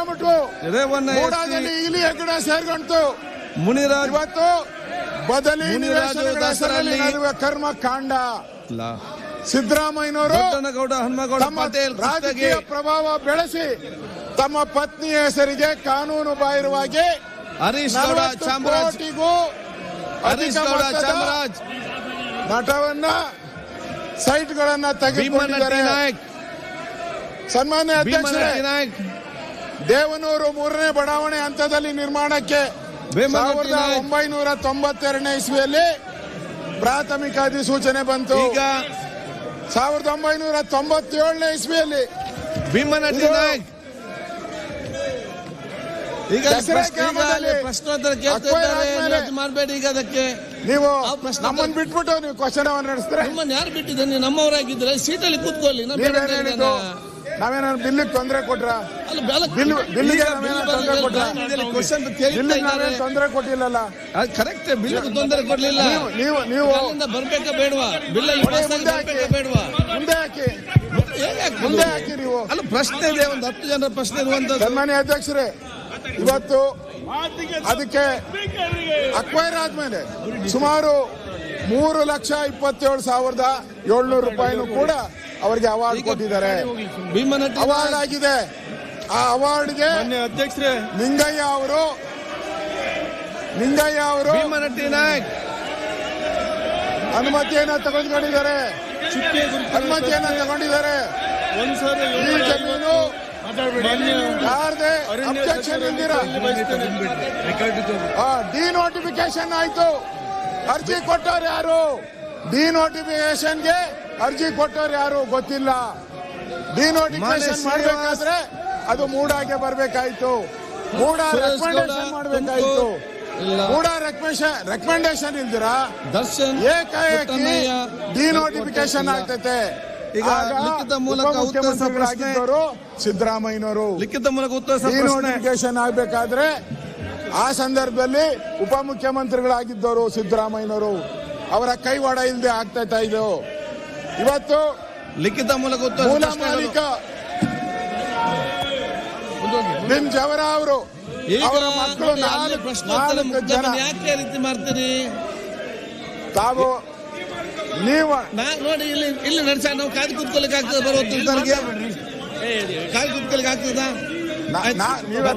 ಸೇರ್ಕೊಂಡ್ಬಿಟ್ವು ರೇವಣ್ಣ ಮೂಡಾದಲ್ಲಿ ಈಗಲಿ ಹೆಗ್ಗಡ ಸೇರ್ಕೊಂಡ್ತು ಮುನಿರಾಜ್ ಇವತ್ತು ಬದಲಿ ಹೆಸರಲ್ಲಿ. ನಡೆಯುವ ಕರ್ಮ ಕಾಂಡ. ಸಿದ್ದರಾಮಯ್ಯನವರು ರಾಜಕೀಯ ಪ್ರಭಾವ ಬೆಳೆಸಿ ತಮ್ಮ ಪತ್ನಿಯ ಹೆಸರಿಗೆ ಕಾನೂನು ಬಾಹಿರವಾಗಿ ಹರೀಶ್ ಗೌಡ 40 ಚಾಮರಾಜ್. ಕೋಟಿಗೂ ಚಾಮರಾಜ್. ಮಠವನ್ನ ಸೈಟ್ ಗಳನ್ನ ತೆಗೆದುಕೊಂಡಿದ್ದಾರೆ ಸನ್ಮಾನ್ಯ ಅಧ್ಯಕ್ಷರೇ ದೇವನೂರು ಮೂರನೇ ಬಡಾವಣೆ ಹಂತದಲ್ಲಿ ನಿರ್ಮಾಣಕ್ಕೆ ಸಾವಿರದ. ಒಂಬೈನೂರ ತೊಂಬತ್ತೆರಡನೇ ಇಸ್ವಿಯಲ್ಲಿ ಪ್ರಾಥಮಿಕ ಅಧಿಸೂಚನೆ ಬಂತು. ಈಗ ಸಾವಿರದ ಒಂಬೈನೂರ ತೊಂಬತ್ತೇಳನೇ ಇಸ್ವಿಯಲ್ಲಿ ಭೀಮನಟ್ಟಿ ನಾಯಕ್ ಈಗ ಪ್ರಶ್ನೋತ್ತರ ಕೇಳ್ತಾ ಇದ್ದಾರೆ. ಆದ್ಮೇಲೆ ಇವತ್ತು ಮಾಡಬೇಡಿ ಈಗ ಅದಕ್ಕೆ? ನೀವು ನಮ್ಮನ್ನ ಬಿಟ್ಬಿಟ್ಟು ನೀವು ಕ್ವಶನ್ ನಡೆಸಿದ್ರೆ ನಿಮ್ಮನ್ನ ಯಾರು ಬಿಟ್ಟಿದ್ದೇನೆ ನಮ್ಮವರಾಗಿದ್ರೆ ಸೀಟಲ್ಲಿ ಕೂತ್ಕೊಳ್ಳಿ. ನೀವೇನ್ ನಾವೇನಾದ್ರು ಬಿಲ್ಲಿಗೆ ತೊಂದರೆ ಕೊಟ್ರ? ಬಿಲ್ಲಿಗೆ ತೊಂದ್ರೆ ಕೊಟ್ರಾ? ಬಿಲ್ಲಿಗೆ ನಾವೇನು ತೊಂದರೆ ಕೊಟ್ಟಿಲ್ಲಲ್ಲ? ಅದು ಕರೆಕ್ಟ್ ಬಿಲ್ ತೊಂದರೆ ಕೊಡ್ಲಿಲ್ಲ. ನೀವು ನೀವು ಬರ್ಬೇಕಾ ಬೇಡವಾ? ಬಿಲ್ ಮುಂದೆ ಹಾಕಿ. ಬೇಡವಾ? ಮುಂದೆ ಹಾಕಿ? ಮುಂದೆ ಹಾಕಿ ನೀವು. ಅಲ್ಲ ಪ್ರಶ್ನೆ ಇದೆ. ಒಂದು ಹತ್ತು ಜನರ ಪ್ರಶ್ನೆ ಒಂದು ಸನ್ಮಾನ್ಯ ಅಧ್ಯಕ್ಷರೇ ಇವತ್ತು ಅದಕ್ಕೆ ಅಕ್ವೈರ್ ಆದ್ಮೇಲೆ ಸುಮಾರು ಮೂರು ಲಕ್ಷ ಇಪ್ಪತ್ತೇಳು ಸಾವಿರದ ಏಳ್ನೂರು ರೂಪಾಯಿನೂ ಕೂಡ ಅವರಿಗೆ ಅವಾರ್ಡ್ ಕೊಟ್ಟಿದ್ದಾರೆ. ಭೀಮನಟ್ಟಿ ಅವಾರ್ಡ್ ಆಗಿದೆ. ಆ ಅವಾರ್ಡ್ಗೆ ಅಧ್ಯಕ್ಷರೇ. ನಿಂಗಯ್ಯ ಅವರು ನಿಂಗಯ್ಯ ಅವರು ಭೀಮನಟ್ಟಿ ನಾಯಕ್ ಅನುಮತಿಯನ್ನ ತಗೊಂಡ್ಕೊಂಡಿದ್ದಾರೆ ಅನುಮತಿಯನ್ನ ತಗೊಂಡಿದ್ದಾರೆ. ಈ ಜಮೀನು ಯಾರದೇ ಅಬ್ಜೆಕ್ಷನ್ ಇಲ್ದಿರ ಡಿನೋಟಿಫಿಕೇಶನ್ ಆಯ್ತು. ಅರ್ಜಿ ಕೊಟ್ಟವ್ರು ಯಾರು? ಡಿನೋಟಿಫಿಕೇಶನ್ಗೆ ಅರ್ಜಿ ಕೊಟ್ಟವ್ರು ಯಾರು ಗೊತ್ತಿಲ್ಲ. ಡಿನೋಟಿಫಿಕೇಶನ್ ಮಾಡಬೇಕಾದ್ರೆ ಅದು ಮೂಡಾಗೆ ಬರ್ಬೇಕಾಯ್ತು. ಮೂಡ ರೆಕಮೆಂಡೇಶನ್ ಮಾಡಬೇಕಾಯ್ತು. ಮೂಡ ರೆಕಮೆಂಡೇಶನ್ ರೆಕಮೆಂಡೇಶನ್ ಇಲ್ದಿರಾ? ದರ್ಶನ್ ಏಕಾಏಕಿ ಡಿನೋಟಿಫಿಕೇಶನ್ ಆಗ್ತೈತೆ. ಲಿಖಿತ ಮೂಲಕ ಉತ್ತರ ಉಪಮುಖ್ಯಮಂತ್ರಿಗಳಾಗಿದ್ದವರು ಸಿದ್ದರಾಮಯ್ಯನವರು. ಲಿಖಿತ ಮೂಲಕ ಉತ್ತರ ಡಿನೋಟಿಫಿಕೇಶನ್ ಆಗ್ಬೇಕಾದ್ರೆ ಆ ಸಂದರ್ಭದಲ್ಲಿ ಉಪಮುಖ್ಯಮಂತ್ರಿಗಳಾಗಿದ್ದವರು ಸಿದ್ದರಾಮಯ್ಯನವರು ಅವರ ಕೈವಾಡ ಇಲ್ಲದೆ ಆಗ್ತಾ ಇದು. ಇವತ್ತು ಲಿಖಿತ ಮೂಲಕ ಮೂಲ. ಮಾಲೀಕ ಬಿನ್ ಜವರ ಅವರು. ಮಕ್ಕಳು ನಾಲ್ಕು ಜನ. ಯಾಕೆ ರೀತಿ ಮಾಡ್ತೀರಿ? ತಾವು ನೀವು ನೋಡಿ ಇಲ್ಲಿ ಇಲ್ಲಿ ನಡೆಸ ನಾವು ಕಾಯ್ದು ಕೂತ್ಕೊಳ್ಳಿಕ್ಕೆ ಆಗ್ತದೆ ಬರೋ ಕಾಯ್ದು ಕೂತ್ಕೊಳ್ಳಿಕ್ಕೆ ಆಗ್ತದ? ನೀವೇ.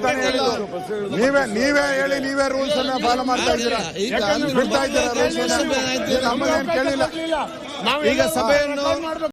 ನೀವೇ ನೀವೇ ಹೇಳಿ ನೀವೇ ರೂಲ್ಸ್ ಅನ್ನ ಫಾಲೋ ಮಾಡ್ತಾ ಇದ್ದೀರಾ? ಬಿಡ್ತಾ ಇದ್ದೀರಾ ಕೇಳಿಲ್ಲ. ಈಗ ಸಭೆಯನ್ನು